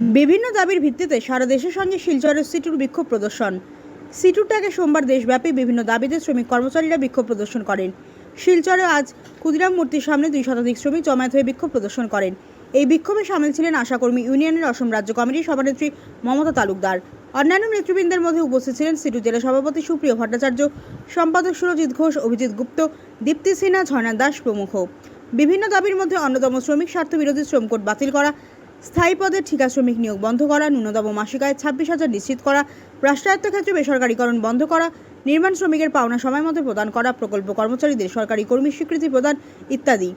বিভিন্ন দাবির ভিত্তিতে সারা দেশের সঙ্গে শিলচরের সিটুর বিক্ষোভ প্রদর্শন। সিটুর ট্যাগে সোমবার দেশব্যাপী বিভিন্ন দাবিতে শ্রমিক কর্মচারীরা বিক্ষোভ প্রদর্শন করেন। শিলচরে আজ ক্ষুদিরাম মূর্তির সামনে দুই শতাধিক শ্রমিক জমায়েত হয়ে বিক্ষোভ প্রদর্শন করেন। এই বিক্ষোভে সামিল ছিলেন আশাকর্মী ইউনিয়নের অসম রাজ্য কমিটির সভানেত্রী মমতা তালুকদার। অন্যান্য নেতৃবৃন্দের মধ্যে উপস্থিত ছিলেন সিটু জেলা সভাপতি সুপ্রিয় ভট্টাচার্য, সম্পাদক সুরজিৎ ঘোষ, অভিজিৎ গুপ্ত, দীপ্তি সিনহা, ঝর্ণা দাস প্রমুখ। বিভিন্ন দাবির মধ্যে অন্যতম শ্রমিক স্বার্থ বিরোধী শ্রমকোট বাতিল করা স্থায়ী পদে ঠিকা শ্রমিক নিয়োগ বন্ধ করা, ন্যূনতম মাসিক আয় ছাব্বিশ হাজার নিশ্চিত করা, রাষ্ট্রায়ত্ত ক্ষেত্রে বেসরকারীকরণ বন্ধ করা, নির্মাণ শ্রমিকের পাওনা সময় মতো প্রদান করা, প্রকল্প কর্মচারীদের সরকারি কর্মী স্বীকৃতি প্রদান ইত্যাদি।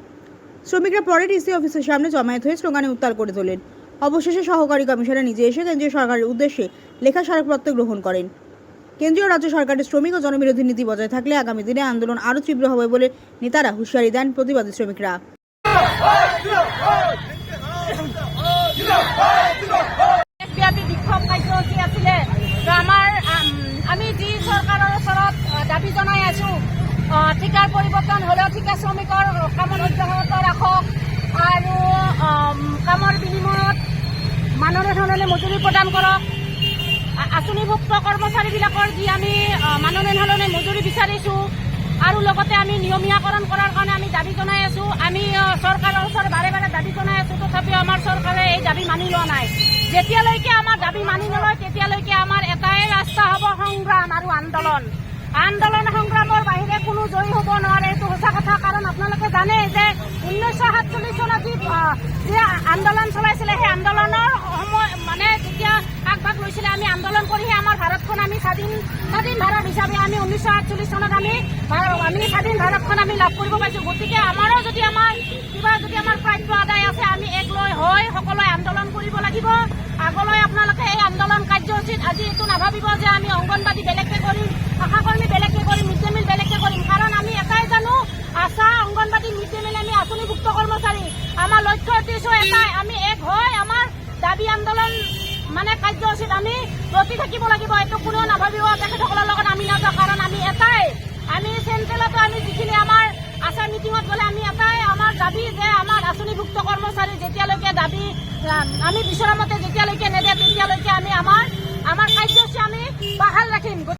শ্রমিকরা পরে ডিসি অফিসের সামনে জমায়েত হয়ে স্লোগানে উত্তাল করে তোলেন। অবশেষে সহকারী কমিশনার নিজে এসে কেন্দ্রীয় সরকারের উদ্দেশ্যে লেখা স্মারকপত্র গ্রহণ করেন। কেন্দ্রীয় রাজ্য সরকারের শ্রমিক ও জনবিরোধী নীতি বজায় থাকলে আগামী দিনে আন্দোলন আরও তীব্র হবে বলে নেতারা হুঁশিয়ারি দেন প্রতিবাদী শ্রমিকরা। তো আমাৰ আমি যি চৰকাৰৰ ওচৰত দাবি জনাই আছো ঠিকাৰ পৰিৱৰ্তন হ'লেও ঠিকা শ্ৰমিকৰ কামত অব্যাহত ৰাখক আৰু কামৰ বিনিময়ত মাননি ধৰণে মজুৰি প্ৰদান কৰক। আঁচনিভুক্ত কৰ্মচাৰীবিলাকৰ যি আমি আ, মাননি ধৰণে মজুৰি বিচাৰিছোঁ আৰু লগতে আমি নিয়মীয়াকৰণ কৰাৰ কাৰণে আমি দাবি জনাই আছো। আমি চৰকাৰৰ ওচৰত বাৰে বাৰে দাবি জনাই আছো। তথাপিও আমাৰ চৰকাৰে এই দাবি মানি লোৱা নাই। যেতিয়ালৈকে আমাৰ দাবি মানি নলয় তেতিয়ালৈকে আমাৰ এটাই ৰাস্তা হ'ব সংগ্ৰাম আৰু আন্দোলন। আন্দোলন সংগ্ৰামৰ বাহিৰে কোনো জয়ী হ'ব নোৱাৰে, এইটো সঁচা কথা। কাৰণ আপোনালোকে জানে যে ঊনৈছশ সাতচল্লিছ চনত যি আন্দোলন চলাইছিলে, সেই আন্দোলনৰ সময় মানে যেতিয়া আগভাগ লৈছিলে, আমি আন্দোলন কৰিহে আমাৰ ভাৰতখন আমি স্বাধীন স্বাধীন ভাৰত হিচাপে আমি ঊনৈছশ আঠচল্লিছ চনত আমি আমি স্বাধীন ভাৰতখন আমি লাভ কৰিব পাৰিছোঁ গতিকে আমাৰো যদি আমাৰ কিবা যদি আমাৰ প্ৰাপ্য আদায় আছে আমি এক লৈ হৈ সকলোৱে আন্দোলন কৰিব লাগিব আগলৈ আপোনালোকে এই আন্দোলন এইটো নাভাবিব যে আমি অংগনবাদী বেলেগকৈ কৰিম আশাকৰ্মী বেলেগকৈ কৰিম মিড ডে মিল বেলেগকৈ কৰিম কাৰণ আমি এটাই জানো, ASHA anganwadi mid day meal আমি আঁচনিভুক্ত কৰ্মচাৰী। আমাৰ লক্ষ্য উদ্দেশ্য এটাই, আমি এক হৈ আমাৰ দাবি আন্দোলন মানে কাৰ্যসূচীত আমি ৰখি থাকিব লাগিব। এইটো কোনেও নাভাবিব, তেখেতসকলৰ লগত আমি নাযাওঁ, কাৰণ আমি এটাই। আমি চেণ্ট্ৰেলতো আমি যিখিনি আমাৰ আচাৰ মিটিঙত গ'লে, আমি এটাই আমাৰ দাবি যে আমাৰ আঁচনিভুক্ত কৰ্মচাৰী যেতিয়ালৈকে দাবি আমি বিচৰা মতে যেতিয়ালৈকে নেদে, তেতিয়ালৈকে আমি আমাৰ আমাৰ খাদ্য আমি বাহাল ৰাখিম